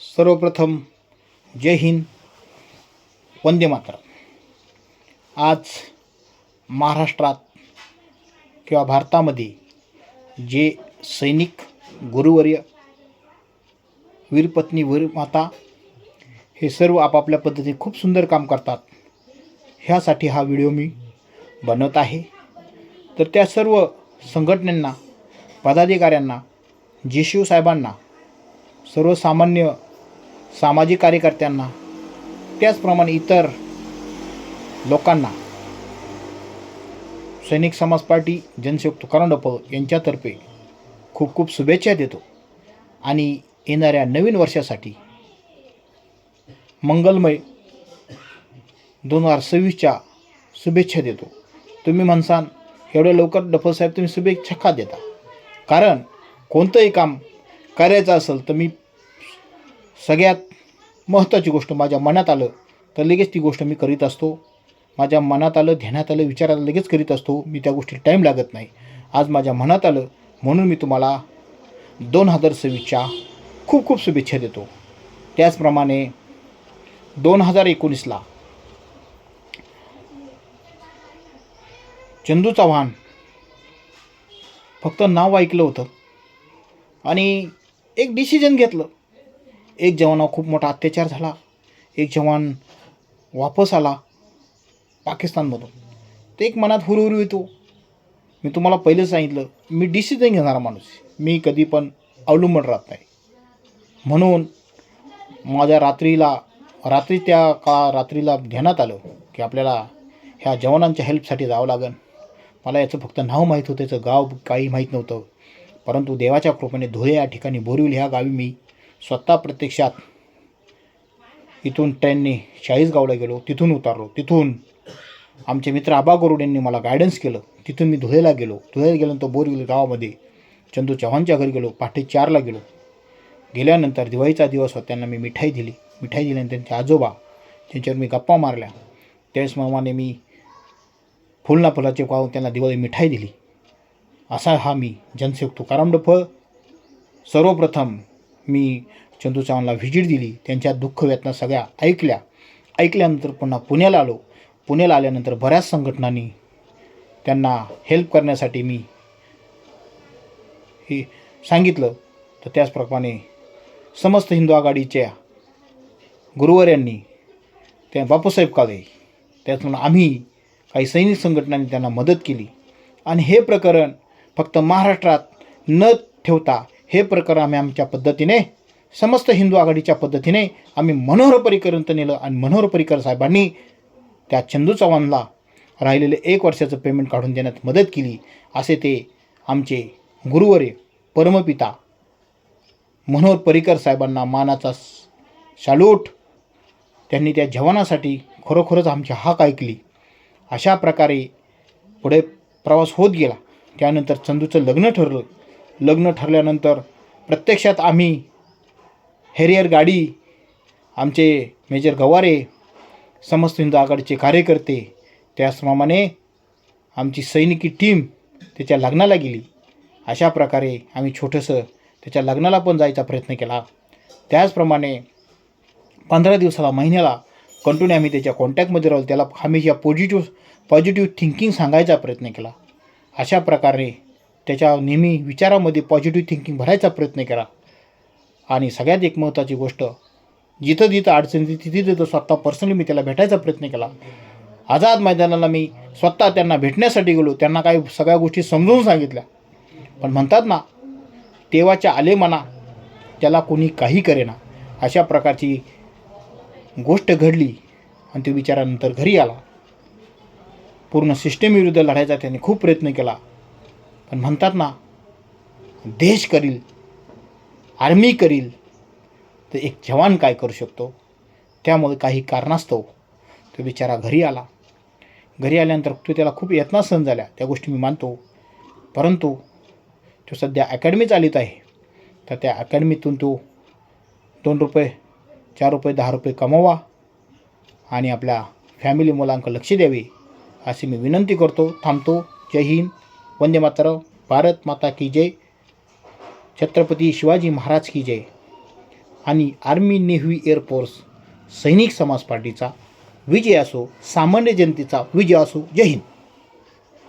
सर्वप्रथम जय हिंद वंदे मातरम. आज महाराष्ट्रात किंवा भारतामध्ये जे सैनिक गुरुवर्य वीरपत्नी वीरमाता हे सर्व आपापल्या पद्धतीने खूप सुंदर काम करतात ह्यासाठी हा व्हिडिओ मी बनवत आहे. तर त्या सर्व संघटनांना पदाधिकाऱ्यांना जी साहेबांना सर्वसामान्य सामाजिक कार्यकर्त्यांना त्याचप्रमाणे इतर लोकांना. सैनिक समाज पार्टी जनसेवक तुकाराम डप यांच्यातर्फे खूप खूप शुभेच्छा देतो. आणि येणाऱ्या नवीन वर्षासाठी मंगलमय दोन हजार सव्वीसच्या शुभेच्छा देतो. तुम्ही म्हणसान एवढ्या लवकर डफलसाहेब तुम्ही शुभेच्छा का देता? कारण कोणतंही काम करायचं असेल तर मी सगळ्यात महत्त्वाची गोष्ट माझ्या मनात आलं तर लगेच ती गोष्ट मी करीत असतो. माझ्या मनात आलं ध्यानात आलं विचारात लगेच करीत असतो. मी त्या गोष्टी टाईम लागत नाही. आज माझ्या मनात आलं म्हणून मी तुम्हाला दोन हजार सव्वीसच्या खूप खूप शुभेच्छा देतो. त्याचप्रमाणे दोन हजार एकोणीसला चंदू चव्हाण फक्त नाव ऐकलं होतं आणि एक डिसिजन घेतलं. एक जवानावर खूप मोठा अत्याचार झाला. एक जवान वापस आला पाकिस्तानमधून. ते एक मनात हुरहुरू येतो मी तुम्हाला पहिलं सांगितलं मी डिसिजन घेणारा माणूस मी कधी पण अवलंबून राहत नाही. म्हणून माझ्या रात्रीला रात्री त्या का रात्रीला ध्यानात आलं की आपल्याला ह्या जवानांच्या हेल्पसाठी जावं लागेल. मला याचं फक्त नाव माहीत होतं त्याचं गाव काही माहीत नव्हतं. परंतु देवाच्या कृपेने धुळे या ठिकाणी बोरिवली ह्या गावी मी स्वतः प्रत्यक्षात इथून ट्रेनने चाळीसगावला गेलो तिथून उतारलो. तिथून आमचे मित्र आबा गरुड यांनी मला गायडन्स केलं. तिथून मी धुळेला गेलो. धुळेला गेल्यानंतर बोरगिल गावामध्ये चंदू चव्हाणच्या घरी गेलो पहाटे चारला गेलो. गेल्यानंतर दिवाळीचा दिवस होता त्यांना मी मिठाई दिली. मिठाई दिल्यानंतर त्यांचे आजोबा त्यांच्यावर मी गप्पा मारल्या. त्याचप्रमाणे मी फुलना फुलाचे पाहून त्यांना दिवाळी मिठाई दिली. असा हा मी जनसेवक तुकाराम सर्वप्रथम मी चंदू चव्हाणला व्हिजिट दिली. त्यांच्या दुःख वेदना सगळ्या ऐकल्या. ऐकल्यानंतर पुन्हा पुण्याला आलो. पुण्याला आल्यानंतर बऱ्याच संघटनांनी त्यांना हेल्प करण्यासाठी मी हे सांगितलं. तर त्याचप्रमाणे समस्त हिंदू आघाडीच्या गुरुवार त्या बापूसाहेब काळे त्यातून आम्ही काही सैनिक संघटनांनी त्यांना मदत केली. आणि हे प्रकरण फक्त महाराष्ट्रात न ठेवता हे प्रकरण आम्ही आमच्या पद्धतीने समस्त हिंदू आघाडीच्या पद्धतीने आम्ही मनोहर परिकरंत नेलं आणि मनोहर परिकर साहेबांनी त्या चंदू चव्हाणला राहिलेले एक वर्षाचं पेमेंट काढून देण्यात मदत केली. असे ते आमचे गुरुवरे परमपिता मनोहर परिकर साहेबांना मानाचा सॅल्यूट त्यांनी त्या जवानासाठी खरोखरच आमची हाक ऐकली. अशा प्रकारे पुढे प्रवास होत गेला. त्यानंतर चंदूचं लग्न ठरलं. लग्न ठरल्यानंतर प्रत्यक्षात आम्ही हेरियर गाडी आमचे मेजर गवारे समस्त हिंदू आघाडीचे कार्यकर्ते त्याचप्रमाणे आमची सैनिकी टीम त्याच्या लग्नाला गेली. अशा प्रकारे आम्ही छोटंसं त्याच्या लग्नाला पण जायचा प्रयत्न केला. त्याचप्रमाणे पंधरा दिवसाला महिन्याला कंटिन्यू आम्ही त्याच्या कॉन्टॅक्टमध्ये राहू त्याला हमेशा पॉझिटिव्ह पॉझिटिव्ह थिंकिंग सांगायचा प्रयत्न केला. अशा प्रकारे त्याच्या नेहमी विचारामध्ये पॉझिटिव्ह थिंकिंग भरायचा प्रयत्न केला. आणि सगळ्यात एक महत्त्वाची गोष्ट जिथं जिथं अडचणी तिथे तिथं स्वतः पर्सनली मी त्याला भेटायचा प्रयत्न केला. आझाद मैदानाला मी स्वतः त्यांना भेटण्यासाठी गेलो त्यांना काही सगळ्या गोष्टी समजून सांगितल्या. पण म्हणतात ना तेव्हाच्या आले म्हणा त्याला कोणी काही करेना. अशा प्रकारची गोष्ट घडली आणि तो विचारानंतर घरी आला. पूर्ण सिस्टमविरुद्ध लढायचा त्यांनी खूप प्रयत्न केला. पण म्हणतात ना देश करील आर्मी करील तर एक जवान काय करू शकतो? त्यामुळे काही कारणास्तव तो बिचारा घरी आला. घरी आल्यानंतर तो त्याला खूप यत्ना सहन झाल्या त्या गोष्टी मी मानतो. परंतु तो सध्या अकॅडमी चालित आहे. तर त्या अकॅडमीतून तो दोन रुपये चार रुपये दहा रुपये कमवा आणि आपल्या फॅमिली मुलांकडे लक्ष द्यावे अशी मी विनंती करतो थांबतो. जय हिंद. वंदे मातरम. भारत माता की जय. छत्रपती शिवाजी महाराज की जय. आणि आर्मी नेव्ही एअरफोर्स सैनिक समाज पार्टीचा विजय असो सामान्य जनतेचा विजय असो. जय हिंद.